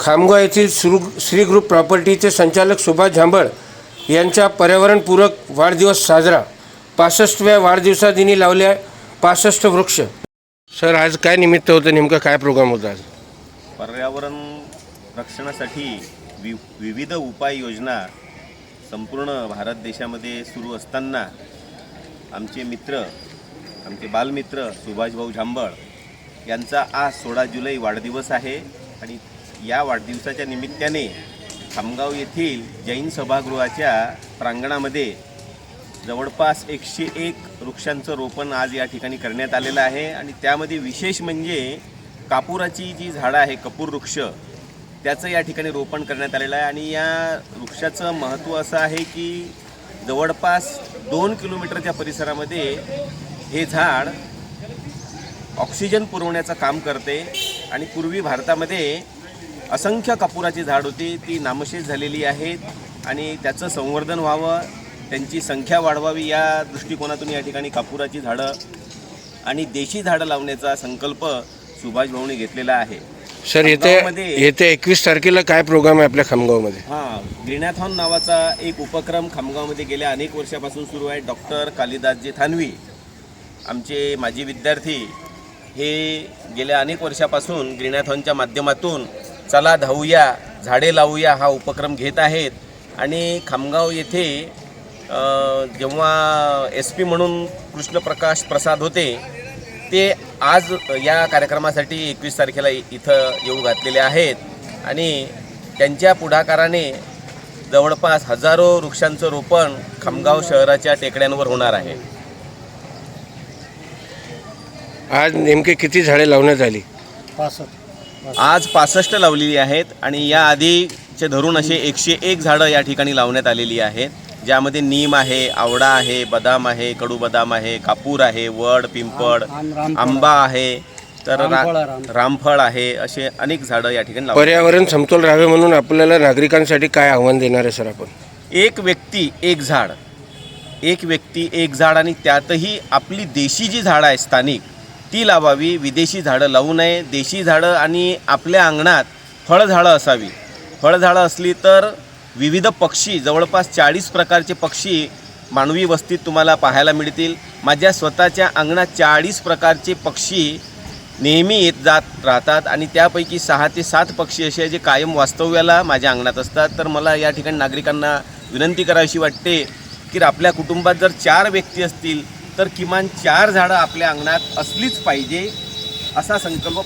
खामगाव येथील श्रू श्री ग्रुप प्रॉपर्टीचे संचालक सुभाष झांबळ यांचा पर्यावरणपूरक वाढदिवस साजरा. पासष्टव्या वाढदिवसादिनी लावल्या पासष्ट वृक्ष. सर आज काय निमित्त होतं? नेमकं काय प्रोग्राम होता आज? पर्यावरण रक्षणासाठी वि विविध उपाययोजना संपूर्ण भारत देशामध्ये सुरू असताना आमचे मित्र आमचे बालमित्र सुभाषभाऊ झांबळ यांचा आज सोळा जुलै वाढदिवस आहे. आणि या वाढदिवसाच्या निमित्ताने खामगाव येथील जैन सभागृहाच्या प्रांगणामध्ये जवळपास एकशे एक वृक्षांचं रोपण आज या ठिकाणी करण्यात आलेलं आहे. आणि त्यामध्ये विशेष म्हणजे कापुराची जी झाडं आहे कपूर वृक्ष त्याचं या ठिकाणी रोपण करण्यात आलेलं आहे. आणि या वृक्षाचं महत्त्व असं आहे की जवळपास दोन किलोमीटरच्या परिसरामध्ये हे झाड ऑक्सिजन पुरवण्याचं काम करते. आणि पूर्वी भारतामध्ये असंख्य कापुराची झाड होती ती नामशेष झालेली आहेत आणि त्याचं संवर्धन व्हावं त्यांची संख्या वाढवावी या दृष्टिकोनातून या ठिकाणी कापुराची झाडं आणि देशी झाडं लावण्याचा संकल्प सुभाष भाऊने घेतलेला आहे. सर येते येत्या एकवीस तारखेला काय प्रोग्राम आहे आपल्या खामगावमध्ये? हां ग्रीनॅथॉन नावाचा एक उपक्रम खामगावमध्ये गेल्या अनेक वर्षापासून सुरू आहे. डॉक्टर कालिदासजी थानवी आमचे माजी विद्यार्थी हे गेल्या अनेक वर्षापासून ग्रीनॅथॉनच्या माध्यमातून चला धावूया झाडे लावूया हा उपक्रम घेत आहेत. आणि खामगाव येथे अ, जेव्हा एस पी म्हणून कृष्णप्रकाश प्रसाद होते ते आज या कार्यक्रमासाठी एकवीस तारखेला इथं येऊ घातलेले आहेत. आणि त्यांच्या पुढाकाराने जवळपास हजारो वृक्षांचं रोपण खामगाव शहराच्या टेकड्यांवर होणार आहे. आज नेमके किती झाडे लावण्यात आली? पासष्ट. आज पासष्ट लावलेली आहेत आणि या आधीचे धरून असे एकशे एक झाडं या ठिकाणी लावण्यात आलेली आहेत ज्यामध्ये नीम आहे आवडा आहे बदाम आहे कडू बदाम आहे कापूर आहे वड पिंपळ. आंबा आहे तर रामफळ आहे, असे अनेक झाडं या ठिकाणी पर्यावरण समतोल राहावे म्हणून आपल्याला नागरिकांसाठी काय आव्हान देणार आहे सर आपण? एक व्यक्ती एक झाड. एक व्यक्ती एक झाड आणि त्यातही आपली देशी जी झाडं आहे स्थानिक ती लावावी विदेशी झाडं लावू नये देशी झाडं आणि आपल्या अंगणात फळझाडं असावी. फळझाडं असली तर विविध पक्षी जवळपास चाळीस प्रकारचे पक्षी मानवी वस्तीत तुम्हाला पाहायला मिळतील. माझ्या स्वतःच्या अंगणात चाळीस प्रकारचे पक्षी नेहमी येत जात राहतात आणि त्यापैकी सहा ते सात पक्षी असे आहे जे कायम वास्तव्याला माझ्या अंगणात असतात. तर मला या ठिकाणी नागरिकांना विनंती करावीशी वाटते की आपल्या कुटुंबात जर चार व्यक्ती असतील तर किमान चार झाडं आपल्या अंगणात असलीच पाहिजे असा संकल्प